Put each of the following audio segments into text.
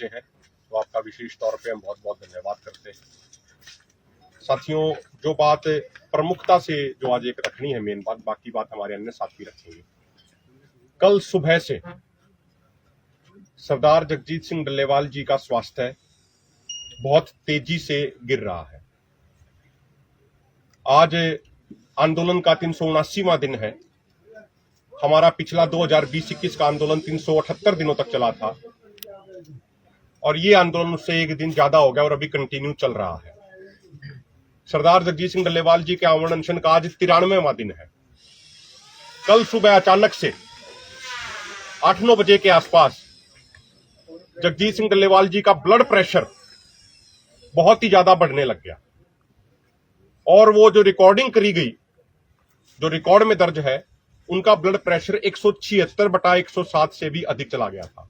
पहुँचे हैं तो आपका विशेष तौर पे हम बहुत बहुत धन्यवाद करते हैं। साथियों, जो बात प्रमुखता से जो आज एक रखनी है मेन बात, बाकी बात हमारे अन्य साथी रखेंगे। कल सुबह से सरदार जगजीत सिंह डल्लेवाल जी का स्वास्थ्य बहुत तेज़ी से गिर रहा है। आज आंदोलन का तीन सौ दिन है। हमारा पिछला 2020-21 का आंदोलन 378 दिनों तक चला था। और ये आंदोलन उससे एक दिन ज़्यादा हो गया और अभी कंटिन्यू चल रहा है। सरदार जगजीत सिंह डल्लेवाल जी के आमरण अनशन का आज तिरानवेवा दिन है। कल सुबह अचानक से आठ नौ बजे के आसपास जगजीत सिंह डल्लेवाल जी का ब्लड प्रेशर बहुत ही ज़्यादा बढ़ने लग गया। और वो जो रिकॉर्डिंग करी गई, जो रिकॉर्ड में दर्ज है, उनका ब्लड प्रेशर एक सौ छिहत्तर बटा 107 से भी अधिक चला गया था।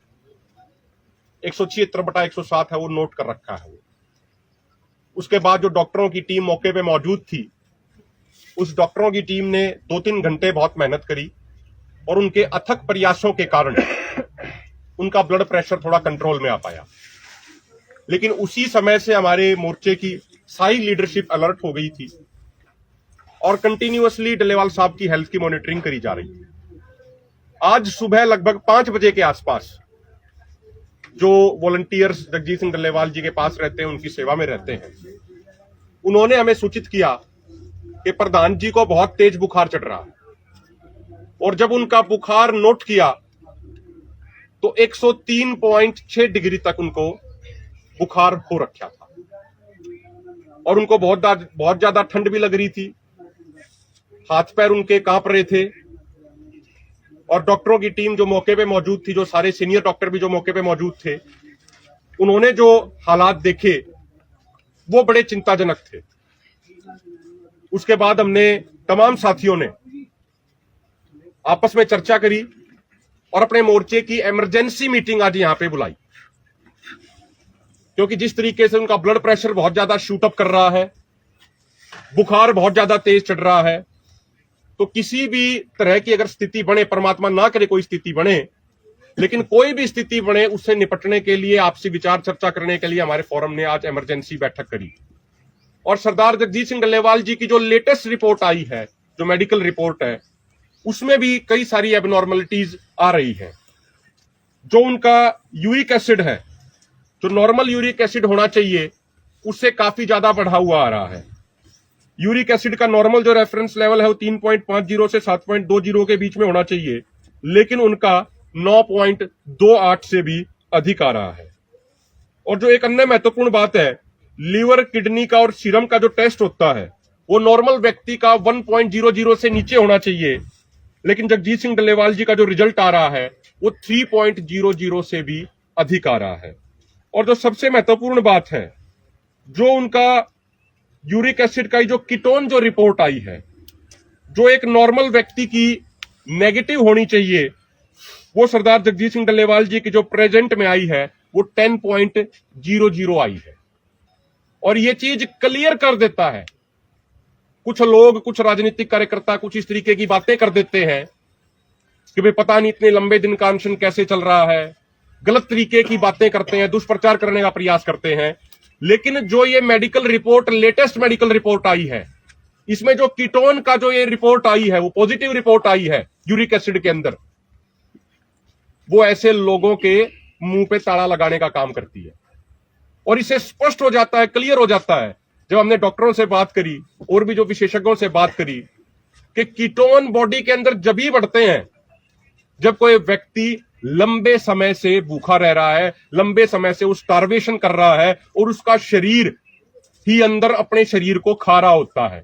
एक सौ छिहत्तर बटा 107 है, वो नोट कर रखा है उसके बाद जो डॉक्टरों की टीम मौके पे मौजूद थी, उस डॉक्टरों की टीम ने दो तीन घंटे बहुत मेहनत करी और उनके अथक प्रयासों के कारण उनका ब्लड प्रेशर थोड़ा कंट्रोल में आ पाया। लेकिन उसी समय से हमारे मोर्चे की सारी लीडरशिप अलर्ट हो गई थी और कंटिन्यूअसली डलेवाल साहब की हेल्थ की मॉनिटरिंग करी जा रही थी। आज सुबह लगभग पाँच बजे के आसपास जो वॉलंटियर्स जगजीत सिंह डल्लेवाल जी के पास रहते हैं, उनकी सेवा में रहते हैं। उन्होंने हमें सूचित किया कि प्रधान जी को बहुत तेज बुखार चढ़ रहा है। और जब उनका बुखार नोट किया तो 103.6 डिग्री तक उनको बुखार हो रखा था। और उनको बहुत बहुत ज़्यादा ठंड भी लग रही थी। हाथ पैर उनके काँप रहे थे। और डॉक्टरों की टीम जो मौके पे मौजूद थी, जो सारे सीनियर डॉक्टर भी जो मौके पे मौजूद थे, उन्होंने जो हालात देखे, वो बड़े चिंताजनक थे। उसके बाद हमने तमाम साथियों ने आपस में चर्चा करी और अपने मोर्चे की इमरजेंसी मीटिंग आज यहाँ पे बुलाई। क्योंकि जिस तरीके से उनका ब्लड प्रेशर बहुत ज़्यादा शूटअप कर रहा है, बुखार बहुत ज़्यादा तेज चढ़ रहा है तो किसी भी तरह की अगर स्थिति बने, परमात्मा ना करे कोई स्थिति बने, लेकिन कोई भी स्थिति बने, उससे निपटने के लिए, आपसी विचार चर्चा करने के लिए हमारे फोरम ने आज इमरजेंसी बैठक करी। और सरदार जगजीत सिंह डल्लेवाल जी की जो लेटेस्ट रिपोर्ट आई है, जो मेडिकल रिपोर्ट है, उसमें भी कई सारी एबनॉर्मलिटीज आ रही है। जो उनका यूरिक एसिड है, जो नॉर्मल यूरिक एसिड होना चाहिए, उससे काफ़ी ज़्यादा बढ़ा हुआ आ रहा है। यूरिक एसिड का नॉर्मल जो रेफरेंस लेवल है वो 3.50 से 7.20 के बीच में होना चाहिए, लेकिन उनका 9.28 से भी अधिक आ रहा है। और जो एक अन्य महत्वपूर्ण बात है, लीवर, किडनी का और सीरम का जो टेस्ट होता है, वो नॉर्मल व्यक्ति का 1.00 से नीचे होना चाहिए, लेकिन जगजीत सिंह डल्लेवाल जी का जो रिज़ल्ट आ रहा है, वो 3.00 से भी अधिक आ रहा है। और जो सबसे महत्वपूर्ण बात है, जो उनका यूरिक एसिड का जो कीटोन जो रिपोर्ट आई है, जो एक नॉर्मल व्यक्ति की नेगेटिव होनी चाहिए, वो सरदार जगजीत सिंह डल्लेवाल जी की जो प्रेजेंट में आई है, वो 10.00 आई है। और ये चीज़ क्लियर कर देता है। कुछ लोग, कुछ राजनीतिक कार्यकर्ता कुछ इस तरीके की बातें कर देते हैं कि भाई पता नहीं इतने लंबे दिन का अनशन कैसे चल रहा है, गलत तरीके की बातें करते हैं, दुष्प्रचार करने का प्रयास करते हैं। लेकिन जो ये medical report latest medical report आई है, इसमें जो कीटोन का जो ये रिपोर्ट आई है, वो पॉजिटिव रिपोर्ट आई है यूरिक एसिड के अंदर, वो ऐसे लोगों के मुँह पे ताला लगाने का काम करती है। और इसे स्पष्ट हो जाता है क्लियर हो जाता है, जब हमने डॉक्टरों से बात करी, और भी जो विशेषज्ञों से बात करी, कि कीटोन बॉडी के अंदर जब ही बढ़ते हैं, जब कोई व्यक्ति लंबे समय से भूखा रह रहा है, लंबे समय से वो स्टारवेशन कर रहा है और उसका शरीर ही अंदर अपने शरीर को खा रहा होता है।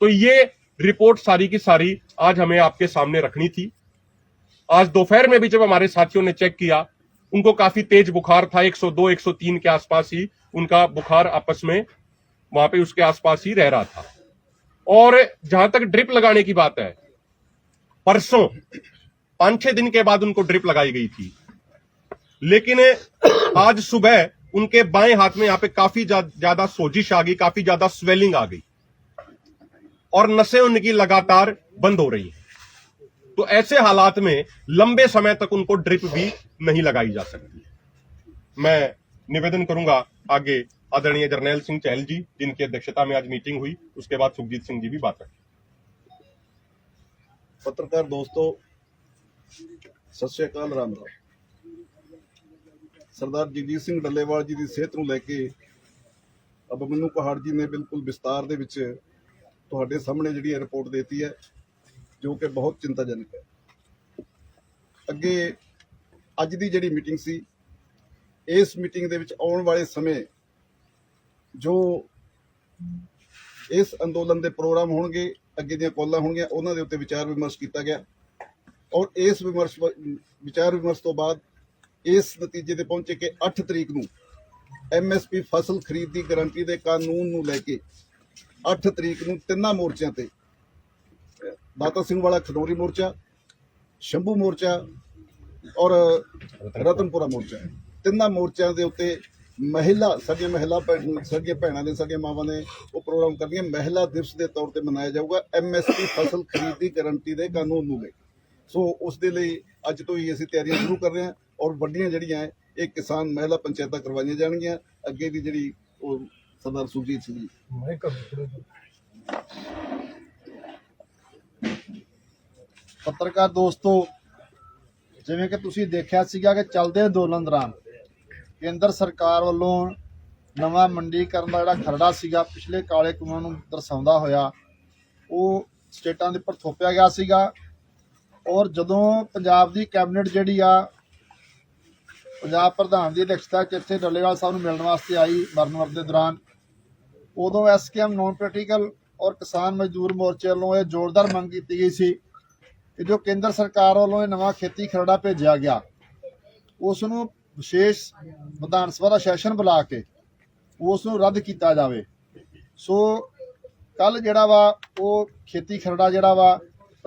तो ये रिपोर्ट सारी की सारी आज हमें आपके सामने रखनी थी। आज दोपहर में भी जब हमारे साथियों ने चेक किया, उनको काफ़ी तेज बुखार था 102 103 के आसपास ही उनका बुखार आपस में, वहाँ पे उसके आसपास ही रह रहा था। और जहाँ तक ड्रिप लगाने की बात है, परसों पाँच छह दिन के बाद उनको ड्रिप लगाई गई थी। लेकिन, आज सुबह उनके बाएँ हाथ में यहाँ पे काफ़ी ज़्यादा सोजिश आ गई, काफ़ी ज़्यादा स्वेलिंग आ गई। और नसें उनकी लगातार बंद हो रही हैं। तो ऐसे हालात में लंबे समय तक उनको ड्रिप भी नहीं लगाई जा सकती मैं निवेदन करूँगा आगे आदरणीय जर्नैल सिंह चहल जी, जिनकी अध्यक्षता में आज मीटिंग हुई, उसके बाद सुखजीत सिंह जी भी बात रखें। पत्रकार दोस्तों ਸਤਿ ਸ਼੍ਰੀ ਅਕਾਲ ਰਾਮ ਰਾਮ। ਸਰਦਾਰ ਜਗਜੀਤ ਸਿੰਘ ਡੱਲੇਵਾਲ ਜੀ ਦੀ ਸਿਹਤ ਨੂੰ ਲੈ ਕੇ ਅਬ ਮੈਨੂੰ ਪਹਾੜ ਜੀ ਨੇ ਬਿਲਕੁਲ ਵਿਸਤਾਰ ਦੇ ਵਿੱਚ ਤੁਹਾਡੇ ਸਾਹਮਣੇ ਜਿਹੜੀ ਰਿਪੋਰਟ ਦਿੱਤੀ ਹੈ, ਜੋ ਕਿ ਬਹੁਤ ਚਿੰਤਾਜਨਕ ਹੈ। ਅੱਗੇ ਅੱਜ ਦੀ ਜਿਹੜੀ ਮੀਟਿੰਗ ਸੀ, ਇਸ ਮੀਟਿੰਗ ਦੇ ਵਿੱਚ ਆਉਣ ਵਾਲੇ ਸਮੇਂ ਜੋ ਇਸ ਅੰਦੋਲਨ ਦੇ ਪ੍ਰੋਗਰਾਮ ਹੋਣਗੇ, ਅੱਗੇ ਦੀਆਂ ਕੋਲਾਂ ਹੋਣਗੀਆਂ, ਉਹਨਾਂ ਦੇ ਉੱਤੇ ਵਿਚਾਰ ਵਿਮਰਸ਼ ਕੀਤਾ ਗਿਆ। ਔਰ ਇਸ ਵਿਮਰਸ਼ ਵਿਚਾਰ ਵਿਮਰਸ਼ ਤੋਂ ਬਾਅਦ ਇਸ ਨਤੀਜੇ ਤੇ ਪਹੁੰਚੇ ਕਿ 8 ਤਰੀਕ ਨੂੰ ਐਮਐਸਪੀ ਫਸਲ ਖਰੀਦ ਦੀ ਗਾਰੰਟੀ ਦੇ ਕਾਨੂੰਨ ਨੂੰ ਲੈ ਕੇ 8 ਤਰੀਕ ਨੂੰ ਤਿੰਨਾਂ ਮੋਰਚਿਆਂ ਤੇ ਅਹ, ਦਾਤਾ ਸਿੰਘ ਵਾਲਾ ਖਡੋਰੀ ਮੋਰਚਾ ਸ਼ੰਭੂ ਮੋਰਚਾ ਔਰ ਰਤਨਪੁਰਾ ਮੋਰਚਾ ਤਿੰਨਾਂ ਮੋਰਚਿਆਂ ਦੇ ਉੱਤੇ ਮਹਿਲਾ ਸਾਡੀਆਂ ਮਹਿਲਾ ਭੈਣ- ਸਾਡੀਆਂ ਭੈਣਾਂ ਨੇ ਸਾਡੀਆਂ ਮਾਵਾਂ ਨੇ ਉਹ ਪ੍ਰੋਗਰਾਮ ਕਰਦੀਆਂ ਮਹਿਲਾ ਦਿਵਸ ਦੇ ਤੌਰ ਤੇ ਮਨਾਇਆ ਜਾਊਗਾ ਐਮਐਸਪੀ ਫਸਲ ਖਰੀਦ ਦੀ ਗਾਰੰਟੀ ਦੇ ਕਾਨੂੰਨ ਨੂੰ ਲੈ ਕੇ। ਸੋ ਉਸ ਦੇ ਲਈ ਅੱਜ ਤੋਂ ਹੀ ਅਸੀਂ ਤਿਆਰੀਆਂ ਸ਼ੁਰੂ ਕਰ ਰਹੇ ਹਾਂ ਔਰ ਵੱਡੀਆਂ ਜਿਹੜੀਆਂ ਹੈ ਇਹ ਕਿਸਾਨ ਮਹਿਲਾ ਪੰਚਾਇਤਾਂ ਕਰਵਾਈਆਂ ਜਾਣਗੀਆਂ। ਅੱਗੇ ਦੀ ਜਿਹੜੀ ਉਹ ਸਰਦਾਰ ਸੁਰਜੀਤ ਸਿੰਘ ਜੀ। ਪੱਤਰਕਾਰ ਦੋਸਤੋ ਜਿਵੇਂ ਕਿ ਤੁਸੀਂ ਦੇਖਿਆ ਸੀਗਾ ਕਿ ਚੱਲਦੇ ਅੰਦੋਲਨ ਦੌਰਾਨ ਕੇਂਦਰ ਸਰਕਾਰ ਵੱਲੋਂ ਨਵਾਂ ਮੰਡੀਕਰਨ ਦਾ ਜਿਹੜਾ ਖਰੜਾ ਸੀਗਾ ਪਿਛਲੇ ਕਾਲੇ ਕਾਨੂੰਨ ਨੂੰ ਦਰਸਾਉਂਦਾ ਹੋਇਆ ਉਹ ਸਟੇਟਾਂ ਦੇ ਉੱਪਰ ਥੋਪਿਆ ਗਿਆ ਸੀਗਾ। ਔਰ ਜਦੋਂ ਪੰਜਾਬ ਦੀ ਕੈਬਨਿਟ ਜਿਹੜੀ ਆ, ਪੰਜਾਬ ਪ੍ਰਧਾਨ ਦੀ ਅਧਿਕਸ਼ਤਾ 'ਚ ਇੱਥੇ ਡੱਲੇਵਾਲ ਸਾਹਿਬ ਨੂੰ ਮਿਲਣ ਵਾਸਤੇ ਆਈ ਮਰਨ ਦੇ ਦੌਰਾਨ, ਉਦੋਂ ਐਸਕੇਐਮ ਨੌਨ ਪੋਲੀਟੀਕਲ ਔਰ ਕਿਸਾਨ ਮਜ਼ਦੂਰ ਮੋਰਚੇ ਵੱਲੋਂ ਇਹ ਜ਼ੋਰਦਾਰ ਮੰਗ ਕੀਤੀ ਗਈ ਸੀ ਕਿ ਜੋ ਕੇਂਦਰ ਸਰਕਾਰ ਵੱਲੋਂ ਇਹ ਨਵਾਂ ਖੇਤੀ ਖਰੜਾ ਭੇਜਿਆ ਗਿਆ ਉਸ ਨੂੰ ਵਿਸ਼ੇਸ਼ ਵਿਧਾਨ ਸਭਾ ਦਾ ਸੈਸ਼ਨ ਬੁਲਾ ਕੇ ਉਸ ਨੂੰ ਰੱਦ ਕੀਤਾ ਜਾਵੇ। ਸੋ ਕੱਲ ਜਿਹੜਾ ਵਾ, ਉਹ ਖੇਤੀ ਖਰੜਾ ਜਿਹੜਾ ਵਾ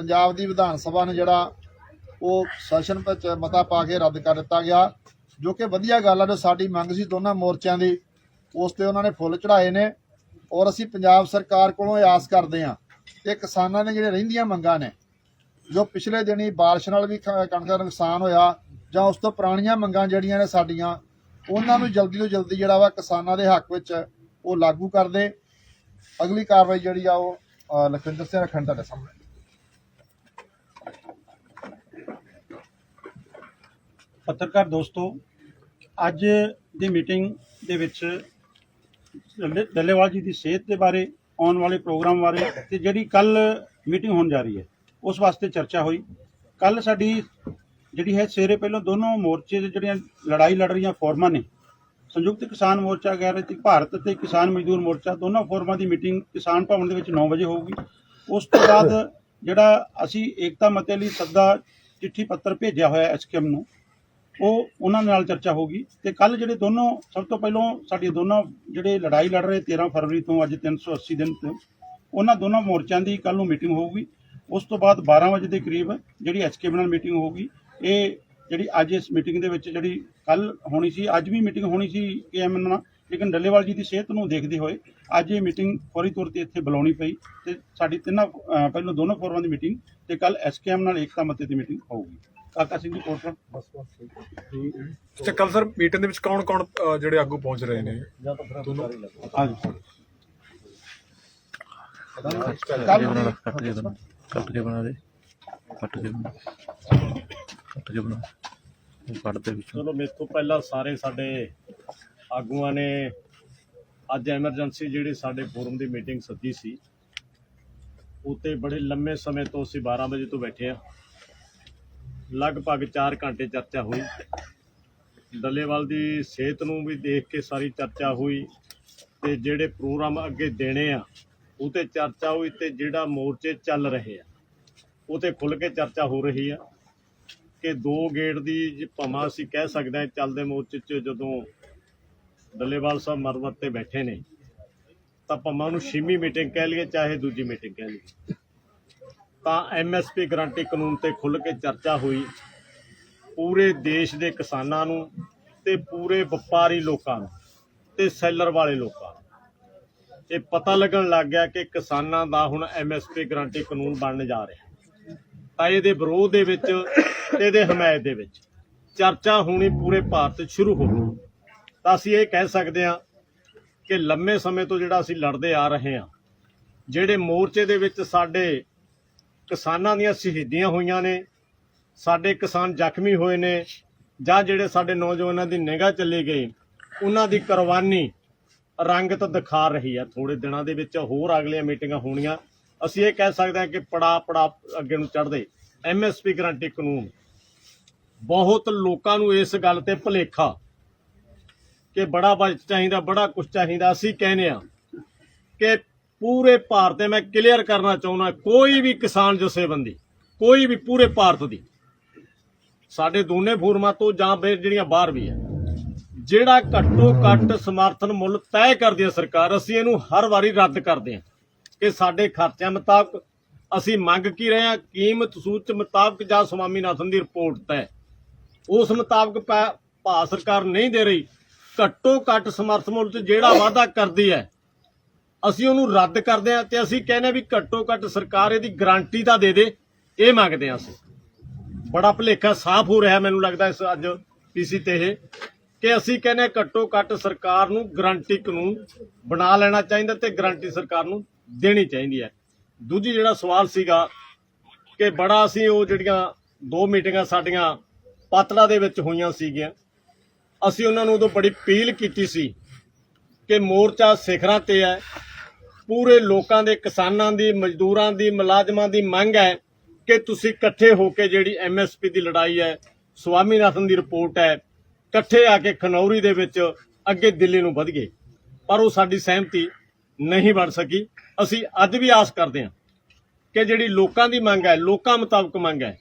ਪੰਜਾਬ ਦੀ ਵਿਧਾਨ ਸਭਾ ਨੇ ਜਿਹੜਾ ਉਹ ਸੈਸ਼ਨ ਵਿੱਚ ਮਤਾ ਪਾ ਕੇ ਰੱਦ ਕਰ ਦਿੱਤਾ ਗਿਆ, ਜੋ ਕਿ ਵਧੀਆ ਗੱਲ ਆ, ਜੋ ਸਾਡੀ ਮੰਗ ਸੀ ਦੋਨਾਂ ਮੋਰਚਿਆਂ ਦੀ, ਉਸ ਤੇ ਉਹਨਾਂ ਨੇ ਫੁੱਲ ਚੜਾਏ ਨੇ ਔਰ ਅਸੀਂ ਪੰਜਾਬ ਸਰਕਾਰ ਕੋਲੋਂ ਇਹ ਆਸ ਕਰਦੇ ਹਾਂ ਕਿ ਕਿਸਾਨਾਂ ਨੇ ਜਿਹੜੇ ਰਹਿੰਦੀਆਂ ਮੰਗਾਂ ਨੇ, ਜੋ ਪਿਛਲੇ ਦਿਨੀ ਬਾਰਿਸ਼ ਨਾਲ ਵੀ ਖ- ਕਣਕ ਦਾ ਨੁਕਸਾਨ ਹੋਇਆ ਜਾਂ ਉਸ ਤੋਂ ਪੁਰਾਣੀਆਂ ਮੰਗਾਂ ਜਿਹੜੀਆਂ ਨੇ ਸਾਡੀਆਂ, ਉਹਨਾਂ ਨੂੰ ਜਲਦੀ ਤੋਂ ਜਲਦੀ ਜਿਹੜਾ ਵਾ ਕਿਸਾਨਾਂ ਦੇ ਹੱਕ ਵਿੱਚ ਉਹ ਲਾਗੂ ਕਰ ਦੇ। ਅਗਲੀ ਕਾਰਵਾਈ ਜਿਹੜੀ ਆ ਉਹ ਲਖਵਿੰਦਰ ਸਿੰਘ ਰੱਖਣ ਤੁਹਾਡੇ ਸਾਹਮਣੇ। ਪੱਤਰਕਾਰ ਦੋਸਤੋ, ਅੱਜ ਦੀ ਮੀਟਿੰਗ ਦੇ ਵਿੱਚ ਡੱਲੇ- ਡੱਲੇਵਾਲ ਜੀ ਦੀ ਸਿਹਤ ਦੇ ਬਾਰੇ, ਆਉਣ ਵਾਲੇ ਪ੍ਰੋਗਰਾਮ ਬਾਰੇ ਤੇ ਜਿਹੜੀ ਕੱਲ ਮੀਟਿੰਗ ਹੋਣ ਜਾ ਰਹੀ ਹੈ, ਉਸ ਵਾਸਤੇ ਚਰਚਾ ਹੋਈ। ਕੱਲ ਸਾਡੀ ਜਿਹੜੀ ਹੈ, ਸਵੇਰੇ ਪਹਿਲਾਂ ਦੋਨੋਂ ਮੋਰਚੇ ਦੇ ਜਿਹੜੀਆਂ ਲੜਾਈ ਲੜ ਰਹੀਆਂ ਫੋਰਮਾਂ ਨੇ, ਸੰਯੁਕਤ ਕਿਸਾਨ ਮੋਰਚਾ ਗੈਰ ਰੈਤਿਕ ਭਾਰਤ ਤੇ ਕਿਸਾਨ ਮਜ਼ਦੂਰ ਮੋਰਚਾ, ਦੋਨਾਂ ਫੋਰਮਾਂ ਦੀ ਮੀਟਿੰਗ ਕਿਸਾਨ ਭਵਨ ਦੇ ਵਿੱਚ 9 ਵਜੇ ਹੋਊਗੀ। ਉਸ ਤੋਂ ਬਾਅਦ ਜਿਹੜਾ ਅਸੀਂ ਏਕਤਾ ਮਤੇ ਲਈ ਸੱਦਾ ਚਿੱਠੀ ਪੱਤਰ ਭੇਜਿਆ ਹੋਇਆ ਐਸਕੇਐਮ ਨੂੰ ਉਹ ਉਹਨਾਂ ਨਾਲ ਚਰਚਾ ਹੋਗੀ ਤੇ ਕੱਲ ਜਿਹੜੇ ਦੋਨੋਂ ਸਭ ਤੋਂ ਪਹਿਲਾਂ ਸਾਡੀ ਦੋਨੋਂ ਜਿਹੜੇ ਲੜਾਈ ਲੜ ਰਹੇ 13 ਫਰਵਰੀ ਤੋਂ ਅੱਜ 380 ਦਿਨ ਤੋਂ ਉਹਨਾਂ ਦੋਨਾਂ ਮੋਰਚਿਆਂ ਦੀ ਕੱਲ ਨੂੰ ਮੀਟਿੰਗ ਹੋਊਗੀ। ਉਸ ਤੋਂ ਬਾਅਦ 12 ਵਜੇ ਦੇ ਕਰੀਬ ਜਿਹੜੀ ਐਸਕੇਐਮ ਨਾਲ ਮੀਟਿੰਗ ਹੋਊਗੀ। ਇਹ ਜਿਹੜੀ ਅੱਜ ਇਸ ਮੀਟਿੰਗ ਦੇ ਵਿੱਚ ਜਿਹੜੀ ਕੱਲ ਹੋਣੀ ਸੀ ਅੱਜ ਵੀ ਮੀਟਿੰਗ ਹੋਣੀ ਸੀ ਕੇਐਮ ਨਾਲ ਲੇਕਿਨ ਡੱਲੇਵਾਲ ਜੀ ਦੀ ਸਿਹਤ ਨੂੰ ਦੇਖਦੇ ਹੋਏ ਅੱਜ ਇਹ ਮੀਟਿੰਗ ਫੌਰੀ ਤੌਰ ਤੇ ਇੱਥੇ ਬੁਲਾਉਣੀ ਪਈ ਤੇ ਸਾਡੀ ਤਿੰਨਾਂ ਅਹ, ਪਹਿਲਾਂ ਦੋਨੋਂ ਫੋਰਮਾਂ ਦੀ ਮੀਟਿੰਗ ਤੇ ਕੱਲ ਐਸਕੇਐਮ ਨਾਲ ਏਕਤਾ ਮਤੇ ਦੀ ਮੀਟਿੰਗ ਹੋਊਗੀ। ਕਾਕਾ ਸਿੰਘ ਜੀ ਕੋਟਰਾ ਅੱਛਾ ਕੱਲ ਸਰ ਮੀਟਿੰਗ ਦੇ ਵਿੱਚ ਕੌਣ ਕੌਣ ਜਿਹੜੇ ਆਗੂ ਪਹੁੰਚ ਰਹੇ ਨੇ? ਹਾਂਜੀ। ਕੱਲ ਕੱਟ ਕੇ ਬਣਾ ਕੱਟ ਕੇ ਬਣਾ ਦੇ। ਕੱਟ ਕੇ ਬਣਾ। ਕੱਟ ਕੇ ਬਣਾ। ਉਹ ਕੱਢ ਦੇ ਵਿੱਚੋਂ। ਚਲੋ ਮੇਰੇ ਤੋਂ ਪਹਿਲਾਂ ਸਾਰੇ ਸਾਡੇ ਆਗੂਆਂ ਨੇ ਅੱਜ ਐਮਰਜੈਂਸੀ ਜਿਹੜੀ ਸਾਡੇ ਫੋਰਮ ਦੀ ਮੀਟਿੰਗ ਸੱਦੀ ਸੀ ਉਤੇ ਬੜੇ ਲੰਮੇ ਸਮੇਂ ਤੋਂ ਅਸੀਂ 12 ਵਜੇ ਤੋਂ ਬੈਠੇ ਆ ਲਗਭਗ 4 ਘੰਟੇ ਚਰਚਾ ਹੋਈ। ਡੱਲੇਵਾਲ ਦੀ ਸਿਹਤ ਨੂੰ ਵੀ ਦੇਖ ਕੇ ਸਾਰੀ ਚਰਚਾ ਹੋਈ ਤੇ ਜਿਹੜੇ ਪ੍ਰੋਗਰਾਮ ਅੱਗੇ ਦੇਣੇ ਆ ਉਹ ਤੇ ਚਰਚਾ ਹੋਈ ਤੇ ਜਿਹੜਾ ਮੋਰਚੇ ਚੱਲ ਰਹੇ ਆ ਉਹ ਤੇ ਖੁੱਲ ਕੇ ਚਰਚਾ ਹੋ ਰਹੀ ਆ ਕਿ ਦੋ ਗੇਟ ਦੀ ਜੇ ਭਾਵੇਂ ਅਸੀਂ ਕਹਿ ਸਕਦੇ ਹਾਂ ਚੱਲਦੇ ਮੋਰਚੇ 'ਚ ਜਦੋਂ ਡੱਲੇਵਾਲ ਸਾਹਿਬ ਮਰਮਤ ਤੇ ਬੈਠੇ ਨੇ, ਤਾਂ ਭਾਵੇਂ ਉਹਨੂੰ ਛੇਵੀਂ ਮੀਟਿੰਗ ਕਹਿ ਲਈਏ, ਚਾਹੇ ਦੂਜੀ ਮੀਟਿੰਗ ਕਹਿ ਲਈਏ। ਤਾਂ ਐਮਐਸਪੀ ਗਰੰਟੀ ਕਾਨੂੰਨ ਤੇ ਖੁੱਲ ਕੇ ਚਰਚਾ ਹੋਈ। ਪੂਰੇ ਦੇਸ਼ ਦੇ ਕਿਸਾਨਾਂ ਨੂੰ ਤੇ ਪੂਰੇ ਵਪਾਰੀ ਲੋਕਾਂ ਨੂੰ ਤੇ ਸੈਲਰ ਵਾਲੇ ਲੋਕਾਂ ਨੂੰ। ਇਹ ਪਤਾ ਲੱਗਣ ਲੱਗ ਗਿਆ ਕਿ ਕਿਸਾਨਾਂ ਦਾ ਹੁਣ ਐਮਐਸਪੀ ਗਰੰਟੀ ਕਾਨੂੰਨ ਬਣਨ ਜਾ ਰਿਹਾ। ਤਾਂ ਇਹਦੇ ਵਿਰੋਧ ਦੇ ਵਿੱਚ ਤੇ ਇਹਦੇ ਹਮਾਇਤ ਦੇ ਵਿੱਚ ਚਰਚਾ ਹੋਣੀ ਪੂਰੇ ਭਾਰਤ 'ਚ ਸ਼ੁਰੂ ਹੋ ਗਈ। ਤਾਂ ਅਸੀਂ ਇਹ ਕਹਿ ਸਕਦੇ ਹਾਂ ਕਿ ਲੰਮੇ ਸਮੇਂ ਤੋਂ ਜਿਹੜਾ ਅਸੀਂ ਲੜਦੇ ਆ ਰਹੇ ਹਾਂ, ਜਿਹੜੇ ਮੋਰਚੇ ਦੇ ਵਿੱਚ ਸਾਡੇ ਕਿਸਾਨਾਂ ਦੀਆਂ ਸ਼ਹੀਦੀਆਂ ਹੋਈਆਂ ਨੇ, ਸਾਡੇ ਕਿਸਾਨ ਜ਼ਖਮੀ ਹੋਏ ਨੇ ਜਾਂ ਜਿਹੜੇ ਸਾਡੇ ਨੌਜਵਾਨਾਂ ਦੀ ਨਿਗਾਹ ਚੱਲੀ ਗਏ ਉਹਨਾਂ ਦੀ ਕੁਰਬਾਨੀ ਰੰਗਤ ਦਿਖਾ ਰਹੀ ਹੈ ਥੋੜੇ ਦਿਨਾਂ ਦੇ ਵਿੱਚ ਹੋਰ ਅਗਲੀਆਂ ਮੀਟਿੰਗਾਂ ਹੋਣੀਆਂ। ਅਸੀਂ ਇਹ ਕਹਿ ਸਕਦੇ ਹਾਂ ਕਿ ਪੜਾ ਪੜਾ ਅੱਗੇ ਨੂੰ ਚੜ੍ਹਦੇ ਐਮਐਸਪੀ ਗਰੰਟੀ ਕਾਨੂੰਨ। ਬਹੁਤ ਲੋਕਾਂ ਨੂੰ ਇਸ ਗੱਲ ਤੇ ਭੁਲੇਖਾ ਕਿ ਬੜਾ ਬਜਟ ਚਾਹੀਦਾ, ਬੜਾ ਕੁਝ ਚਾਹੀਦਾ। ਅਸੀਂ ਕਹਿੰਦੇ ਆ ਕਿ ਪੂਰੇ ਭਾਰਤ ਦੇ ਮੈਂ ਕਲੀਅਰ ਕਰਨਾ ਚਾਹੁੰਦਾ, ਕੋਈ ਵੀ ਕਿਸਾਨ ਜਥੇਬੰਦੀ, ਕੋਈ ਵੀ ਪੂਰੇ ਭਾਰਤ ਦੀ, ਸਾਡੇ ਦੋਨੇ ਫੋਰਮਾਂ ਤੋਂ ਜਾਂ ਫਿਰ ਜਿਹੜੀਆਂ ਬਾਹਰ ਵੀ ਹੈ, ਜਿਹੜਾ ਘੱਟੋ ਘੱਟ ਸਮਰਥਨ ਮੁੱਲ ਤੈਅ ਕਰਦੀ ਹੈ ਸਰਕਾਰ, ਅਸੀਂ ਇਹਨੂੰ ਹਰ ਵਾਰੀ ਰੱਦ ਕਰਦੇ ਹਾਂ ਕਿ ਸਾਡੇ ਖਰਚਿਆਂ ਮੁਤਾਬਕ ਅਸੀਂ ਮੰਗ ਕੀ ਰਹੇ ਹਾਂ, ਕੀਮਤ ਸੂਚ ਮੁਤਾਬਕ ਜਾਂ ਸਵਾਮੀਨਾਥਨ ਦੀ ਰਿਪੋਰਟ ਤੈਅ। ਉਸ ਮੁਤਾਬਕ ਪਾ- ਭਾਰਤ ਸਰਕਾਰ ਨਹੀਂ ਦੇ ਰਹੀ, ਘੱਟੋ ਘੱਟ ਸਮਰਥਨ ਮੁੱਲ 'ਚ ਜਿਹੜਾ ਵਾਅਦਾ ਕਰਦੀ ਹੈ ਅਸੀਂ ਉਹਨੂੰ ਰੱਦ ਕਰਦੇ ਹਾਂ ਤੇ ਅਸੀਂ ਕਹਿੰਦੇ ਹਾਂ ਵੀ ਘੱਟੋ ਘੱਟ ਸਰਕਾਰ ਇਹਦੀ ਗਾਰੰਟੀ ਤਾਂ ਦੇ ਦੇ, ਇਹ ਮੰਗਦੇ ਹਾਂ ਅਸੀਂ। ਬੜਾ ਭੁਲੇਖਾ ਸਾਫ਼ ਹੋ ਰਿਹਾ ਮੈਨੂੰ ਲੱਗਦਾ ਇਸ ਅੱਜ ਪੀਸੀ ਤੇ ਇਹ, ਕਿ ਅਸੀਂ ਕਹਿੰਦੇ ਘੱਟੋ ਘੱਟ ਸਰਕਾਰ ਨੂੰ ਗਾਰੰਟੀ ਕਾਨੂੰਨ ਬਣਾ ਲੈਣਾ ਚਾਹੀਦਾ ਤੇ ਗਾਰੰਟੀ ਸਰਕਾਰ ਨੂੰ ਦੇਣੀ ਚਾਹੀਦੀ ਹੈ। ਦੂਜੀ ਜਿਹੜਾ ਸਵਾਲ ਸੀਗਾ ਕਿ ਬੜਾ ਅਸੀਂ ਉਹ ਜਿਹੜੀਆਂ ਦੋ ਮੀਟਿੰਗਾਂ ਸਾਡੀਆਂ ਪਾਤੜਾ ਦੇ ਵਿੱਚ ਹੋਈਆਂ ਸੀਗੀਆਂ, ਅਸੀਂ ਉਹਨਾਂ ਨੂੰ ਉਦੋਂ ਬੜੀ ਅਪੀਲ ਕੀਤੀ ਸੀ ਕਿ ਮੋਰਚਾ ਸਿਖਰਾਂ ਤੇ ਹੈ ਪੂਰੇ ਲੋਕਾਂ ਦੇ, ਕਿਸਾਨਾਂ ਦੀ, ਮਜ਼ਦੂਰਾਂ ਦੀ, ਮੁਲਾਜ਼ਮਾਂ ਦੀ ਮੰਗ ਹੈ ਕਿ ਤੁਸੀਂ ਇਕੱਠੇ ਹੋ ਕੇ ਜਿਹੜੀ ਐਮਐਸਪੀ ਦੀ ਲੜਾਈ ਹੈ, ਸਵਾਮੀਨਾਥਨ ਦੀ ਰਿਪੋਰਟ ਹੈ, ਇਕੱਠੇ ਆ ਕੇ ਖਨੌਰੀ ਦੇ ਵਿੱਚ ਅੱਗੇ ਦਿੱਲੀ ਨੂੰ ਵਧ ਗਏ। ਪਰ ਉਹ ਸਾਡੀ ਸਹਿਮਤੀ ਨਹੀਂ ਬਣ ਸਕੀ। ਅਸੀਂ ਅੱਜ ਵੀ ਆਸ ਕਰਦੇ ਹਾਂ ਕਿ ਜਿਹੜੀ ਲੋਕਾਂ ਦੀ ਮੰਗ ਹੈ, ਲੋਕਾਂ ਮੁਤਾਬਕ ਮੰਗ ਹੈ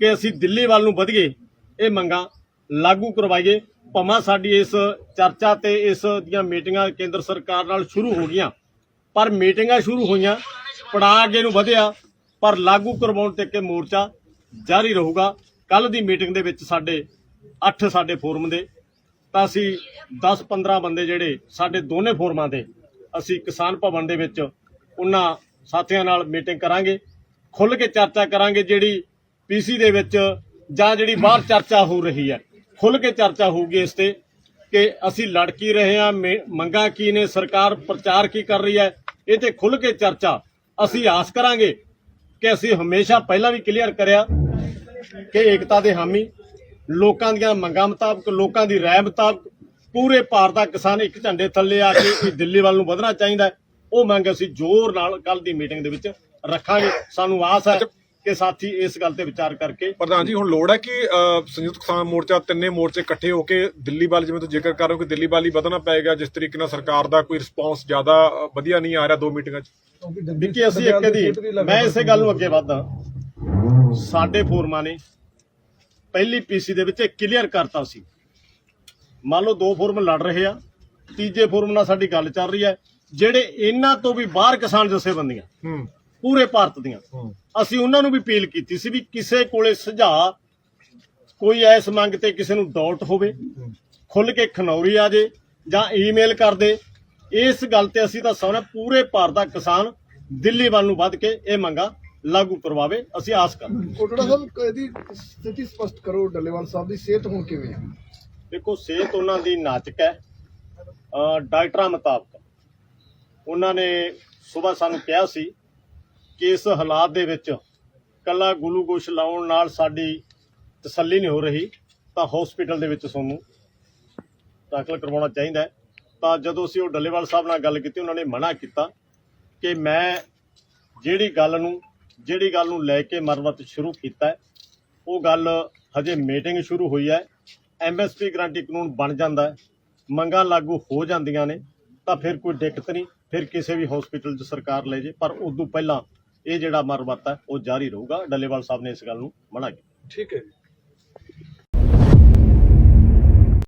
ਕਿ ਅਸੀਂ ਦਿੱਲੀ ਵੱਲ ਨੂੰ ਵਧ ਗਏ। ਇਹ ਮੰਗਾਂ ਲਾਗੂ ਕਰਵਾਈਏ। ਭਾਵੇਂ ਸਾਡੀ ਇਸ ਚਰਚਾ ਤੇ ਇਸ ਦੀਆਂ ਮੀਟਿੰਗਾਂ ਕੇਂਦਰ ਸਰਕਾਰ ਨਾਲ ਸ਼ੁਰੂ ਹੋ ਗਈਆਂ। ਪਰ ਮੀਟਿੰਗਾਂ ਸ਼ੁਰੂ ਹੋਈਆਂ, ਪੜਾਅ ਅੱਗੇ ਨੂੰ ਵਧਿਆ, ਪਰ ਲਾਗੂ ਕਰਵਾਉਣ ਤੇ ਕਿ ਮੋਰਚਾ ਜਾਰੀ ਰਹੂਗਾ। ਕੱਲ ਦੀ ਮੀਟਿੰਗ ਦੇ ਵਿੱਚ ਸਾਡੇ 8 ਸਾਡੇ ਫੋਰਮ ਦੇ, ਤਾਂ ਅਸੀਂ 10-15 ਬੰਦੇ ਜਿਹੜੇ ਸਾਡੇ ਦੋਨੇ ਫੋਰਮਾਂ ਦੇ, ਅਸੀਂ ਕਿਸਾਨ ਭਵਨ ਦੇ ਵਿੱਚ ਉਹਨਾਂ ਸਾਥੀਆਂ ਨਾਲ ਮੀਟਿੰਗ ਕਰਾਂਗੇ ਖੁੱਲ ਕੇ ਚਰਚਾ ਕਰਾਂਗੇ ਜਿਹੜੀ ਪੀਸੀ ਦੇ ਵਿੱਚ ਜਾਂ ਜਿਹੜੀ ਬਾਹਰ ਚਰਚਾ ਹੋ ਰਹੀ ਹੈ। ਖੁੱਲ ਕੇ ਚਰਚਾ ਹੋਊਗੀ ਇਸ ਤੇ ਕਿ ਅਸੀਂ ਲੜ ਕੀ ਰਹੇ ਹਾਂ, ਮੇ- ਮੰਗਾਂ ਕੀ ਨੇ, ਸਰਕਾਰ ਪ੍ਰਚਾਰ ਕੀ ਕਰ ਰਹੀ ਹੈ ਇਹ ਤੇ ਖੁੱਲ ਕੇ ਚਰਚਾ ਅਸੀਂ ਆਸ ਕਰਾਂਗੇ ਕਿ ਅਸੀਂ ਹਮੇਸ਼ਾ ਪਹਿਲਾਂ ਵੀ ਕਲੀਅਰ ਕਰਿਆ ਕਿ ਏਕਤਾ ਦੇ ਹਾਮੀ, ਲੋਕਾਂ ਦੀਆਂ ਮੰਗਾਂ ਮੁਤਾਬਕ, ਲੋਕਾਂ ਦੀ ਰਾਏ ਮੁਤਾਬਕ ਪੂਰੇ ਭਾਰਤ ਦਾ ਕਿਸਾਨ ਇੱਕ ਝੰਡੇ ਥੱਲੇ ਆ ਕੇ ਦਿੱਲੀ ਵੱਲ ਨੂੰ ਵਧਣਾ ਚਾਹੀਦਾ ਉਹ ਮੰਗ ਅਸੀਂ ਜ਼ੋਰ ਨਾਲ ਕੱਲ ਦੀ ਮੀਟਿੰਗ ਦੇ ਵਿੱਚ ਰੱਖਾਂਗੇ। ਸਾਨੂੰ ਆਸ ਹੈ ਕਿ ਸਾਥੀ ਇਸ ਗੱਲ ਤੇ ਵਿਚਾਰ ਕਰਕੇ ਪ੍ਰਧਾਨ ਜੀ ਹੁਣ ਲੋੜ ਹੈ ਕਿ ਸੰਯੁਕਤ ਕਿਸਾਨ ਮੋਰਚਾ ਤਿੰਨੇ ਮੋਰਚੇ ਇਕੱਠੇ ਹੋ ਕੇ ਦਿੱਲੀ ਵੱਲ ਜਿਵੇਂ ਤੁਸੀਂ ਜ਼ਿਕਰ ਕਰ ਰਹੇ ਹੋ ਕਿ ਦਿੱਲੀ ਵੱਲ ਹੀ ਵਧਣਾ ਪਏਗਾ ਜਿਸ ਤਰੀਕੇ ਨਾਲ ਸਰਕਾਰ ਦਾ ਕੋਈ ਰਿਸਪਾਂਸ ਜ਼ਿਆਦਾ ਵਧੀਆ ਨਹੀਂ ਆ ਰਿਹਾ ਦੋ ਮੀਟਿੰਗਾਂ 'ਚ? ਵਿੱਕੀ ਅਸੀਂ ਇੱਕ ਦੀ ਮੈਂ ਇਸੇ ਗੱਲ ਨੂੰ ਅੱਗੇ ਵਧਦਾ। ਸਾਡੇ ਫੋਰਮਾਂ ਨੇ ਪਹਿਲੀ ਪੀਸੀ ਦੇ ਵਿੱਚ ਕਲੀਅਰ ਕਰਤਾ ਸੀ। ਮੰਨ ਲਓ ਦੋ ਫੋਰਮ ਲੜ ਰਹੇ ਆ ਤੀਜੇ ਫੋਰਮ ਨਾਲ ਸਾਡੀ ਗੱਲ ਚੱਲ ਰਹੀ ਹੈ ਜਿਹੜੇ ਇਹਨਾਂ ਤੋਂ ਵੀ ਬਾਹਰ ਕਿਸਾਨ ਜਥੇਬੰਦੀਆਂ ਹੂੰ। ਪੂਰੇ ਭਾਰਤ ਦੀਆਂ। ਅਸੀਂ ਉਹਨਾਂ ਨੂੰ ਵੀ ਅਪੀਲ ਕੀਤੀ ਸੀ ਵੀ ਕਿਸੇ ਕੋਲੇ ਸੁਝਾਅ ਕੋਈ ਐਸ ਮੰਗ ਤੇ ਕਿਸੇ ਨੂੰ ਡਾਊਟ ਹੋਵੇ ਖੁੱਲ ਕੇ ਖਨੌਰੀ ਆ ਜੇ ਜਾਂ ਈਮੇਲ ਕਰ ਦੇ। ਇਸ ਗੱਲ ਤੇ ਅਸੀਂ ਤਾਂ ਸਹੁਣਾ ਪੂਰੇ ਭਾਰਤ ਦਾ ਕਿਸਾਨ ਦਿੱਲੀ ਵੱਲ ਨੂੰ ਵੱਧ ਕੇ ਇਹ ਮੰਗਾ ਲਾਗੂ ਕਰਵਾਵੇ ਅਸੀਂ ਆਸ ਕਰਦੇ ਕੋਟੜਾ ਸਾਹਿਬ ਇਹਦੀ ਸਥਿਤੀ ਸਪਸ਼ਟ ਕਰੋ ਡੱਲੇਵਾਲ ਸਾਹਿਬ ਦੀ ਸਿਹਤ ਹੁਣ ਕਿਵੇਂ ਹੈ ਦੇਖੋ ਸਿਹਤ ਉਹਨਾਂ ਦੀ ਨਾਜ਼ੁਕ ਹੈ। ਡਾਕਟਰਾਂ ਮੁਤਾਬਕ। ਉਹਨਾਂ ਨੇ ਸਵੇਰ ਸਾਨੂੰ ਕਿਹਾ ਸੀ ਕਿ ਇਸ ਹਾਲਾਤ ਦੇ ਵਿੱਚ ਕੱਲਾ ਗਲੂਕੋਸ਼ ਲਾਉਣ ਨਾਲ ਸਾਡੀ ਤਸੱਲੀ ਨਹੀਂ ਹੋ ਰਹੀ, ਤਾਂ ਹਸਪੀਟਲ ਦੇ ਵਿੱਚ ਤੁਹਾਨੂੰ ਦਾਖਲ ਕਰਵਾਉਣਾ ਚਾਹੀਦਾ ਤਾਂ ਜਦੋਂ ਅਸੀਂ ਉਹ ਡੱਲੇਵਾਲ ਸਾਹਿਬ ਨਾਲ ਗੱਲ ਕੀਤੀ, ਉਹਨਾਂ ਨੇ ਮਨਾ ਕੀਤਾ ਕਿ ਮੈਂ ਜਿਹੜੀ ਗੱਲ ਨੂੰ, ਜਿਹੜੀ ਗੱਲ ਨੂੰ ਲੈ ਕੇ ਮਰਮਤ ਸ਼ੁਰੂ ਕੀਤਾ ਉਹ ਗੱਲ ਹਜੇ ਮੀਟਿੰਗ ਸ਼ੁਰੂ ਹੋਈ ਹੈ। ਐਮਐਸਪੀ ਗਰੰਟੀ ਕਾਨੂੰਨ ਬਣ ਜਾਂਦਾ ਹੈ, ਮੰਗਾਂ ਲਾਗੂ ਹੋ ਜਾਂਦੀਆਂ ਨੇ, ਤਾਂ ਫਿਰ ਕੋਈ ਦਿੱਕਤ ਨਹੀਂ, ਫਿਰ ਕਿਸੇ ਵੀ ਹਸਪੀਟਲ 'ਚ ਸਰਕਾਰ ਲੈ ਜੇ, ਪਰ ਉਦੋਂ ਪਹਿਲਾਂ ਇਹ ਜਿਹੜਾ ਮਰਮਤ ਹੈ, ਉਹ ਜਾਰੀ ਰਹੂਗਾ। ਡੱਲੇਵਾਲ ਸਾਹਿਬ ਨੇ ਇਸ ਗੱਲ ਨੂੰ ਮਨਾ ਕੀਤਾ। ਠੀਕ ਹੈ ਜੀ।